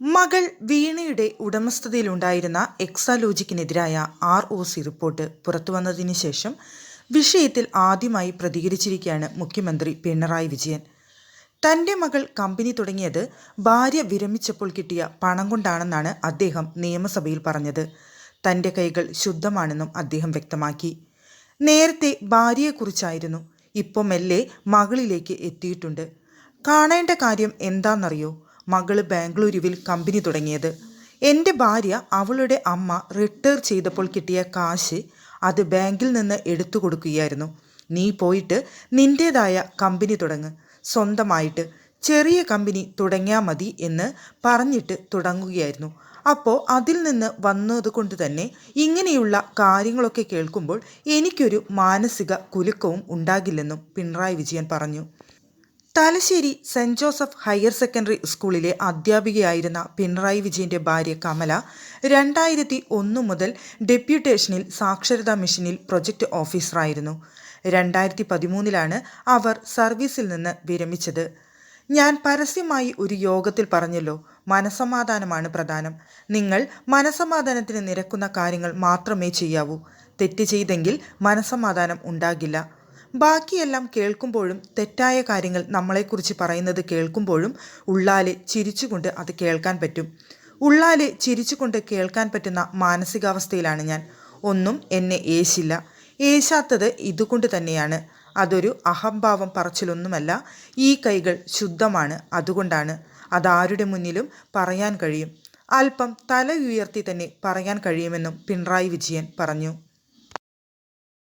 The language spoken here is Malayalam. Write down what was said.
മകൾ വീണയുടെ ഉടമസ്ഥതയിലുണ്ടായിരുന്ന എക്സാലോജിക്കിനെതിരായ ആർ ഒ സി റിപ്പോർട്ട് പുറത്തുവന്നതിന് ശേഷം വിഷയത്തിൽ ആദ്യമായി പ്രതികരിച്ചിരിക്കുകയാണ് മുഖ്യമന്ത്രി പിണറായി വിജയൻ. തന്റെ മകൾ കമ്പനി തുടങ്ങിയത് ഭാര്യ വിരമിച്ചപ്പോൾ കിട്ടിയ പണം കൊണ്ടാണെന്നാണ് അദ്ദേഹം നിയമസഭയിൽ പറഞ്ഞത്. തന്റെ കൈകൾ ശുദ്ധമാണെന്നും അദ്ദേഹം വ്യക്തമാക്കി. നേരത്തെ ഭാര്യയെക്കുറിച്ചായിരുന്നു. ഇപ്പോൾ മെല്ലെ മകളിലേക്ക് എത്തിയിട്ടുണ്ട്. കാണേണ്ട കാര്യം എന്താണെന്നറിയോ മകൾ ബാംഗ്ലൂരുവിൽ കമ്പനി തുടങ്ങിയത്. എന്റെ ഭാര്യ അവളുടെ അമ്മ റിട്ടയർ ചെയ്തപ്പോൾ കിട്ടിയ കാശ് അത് ബാങ്കിൽ നിന്ന് എടുത്തു കൊടുക്കുകയായിരുന്നു. നീ പോയിട്ട് നിന്റേതായ കമ്പനി തുടങ്ങ്. സ്വന്തമായിട്ട് ചെറിയ കമ്പനി തുടങ്ങിയാൽ മതി എന്ന് പറഞ്ഞിട്ട് തുടങ്ങുകയായിരുന്നു. അപ്പോൾ അതിൽ നിന്ന് വന്നതുകൊണ്ട് തന്നെ ഇങ്ങനെയുള്ള കാര്യങ്ങളൊക്കെ കേൾക്കുമ്പോൾ എനിക്കൊരു മാനസിക കുലുക്കവും ഉണ്ടാകില്ലെന്നും പിണറായി വിജയൻ പറഞ്ഞു. Thalassery saint Joseph higher secondary സ്കൂളിലെ അധ്യാപികയായിരുന്ന പിണറായി വിജയന്റെ ഭാര്യ കമല രണ്ടായിരത്തി ഒന്ന് മുതൽ ഡെപ്യൂട്ടേഷനിൽ സാക്ഷരതാ മിഷനിൽ പ്രൊജക്ട് ഓഫീസറായിരുന്നു. രണ്ടായിരത്തി പതിമൂന്നിലാണ് അവർ സർവീസിൽ നിന്ന് വിരമിച്ചത്. ഞാൻ പരസ്യമായി ഒരു യോഗത്തിൽ പറഞ്ഞല്ലോ മനസമാധാനമാണ് പ്രധാനം. നിങ്ങൾ മനസമാധാനത്തിന് നിരക്കുന്ന കാര്യങ്ങൾ മാത്രമേ ചെയ്യാവൂ. തെറ്റ് ചെയ്തെങ്കിൽ മനസമാധാനം ഉണ്ടാകില്ല. ബാക്കിയെല്ലാം കേൾക്കുമ്പോഴും തെറ്റായ കാര്യങ്ങൾ നമ്മളെക്കുറിച്ച് പറയുന്നത് കേൾക്കുമ്പോഴും ഉള്ളാലെ ചിരിച്ചുകൊണ്ട് അത് കേൾക്കാൻ പറ്റും. ഉള്ളാലെ ചിരിച്ചുകൊണ്ട് കേൾക്കാൻ പറ്റുന്ന മാനസികാവസ്ഥയിലാണ് ഞാൻ. ഒന്നും എന്നെ ഏശില്ല. ഏശാത്തത് ഇതുകൊണ്ട് തന്നെയാണ്. അതൊരു അഹംഭാവം പറച്ചിലൊന്നുമല്ല. ഈ കൈകൾ ശുദ്ധമാണ്. അതുകൊണ്ടാണ് അതാരുടെ മുന്നിലും പറയാൻ കഴിയും. അല്പം തല ഉയർത്തി തന്നെ പറയാൻ കഴിയുമെന്നും പിണറായി വിജയൻ പറഞ്ഞു.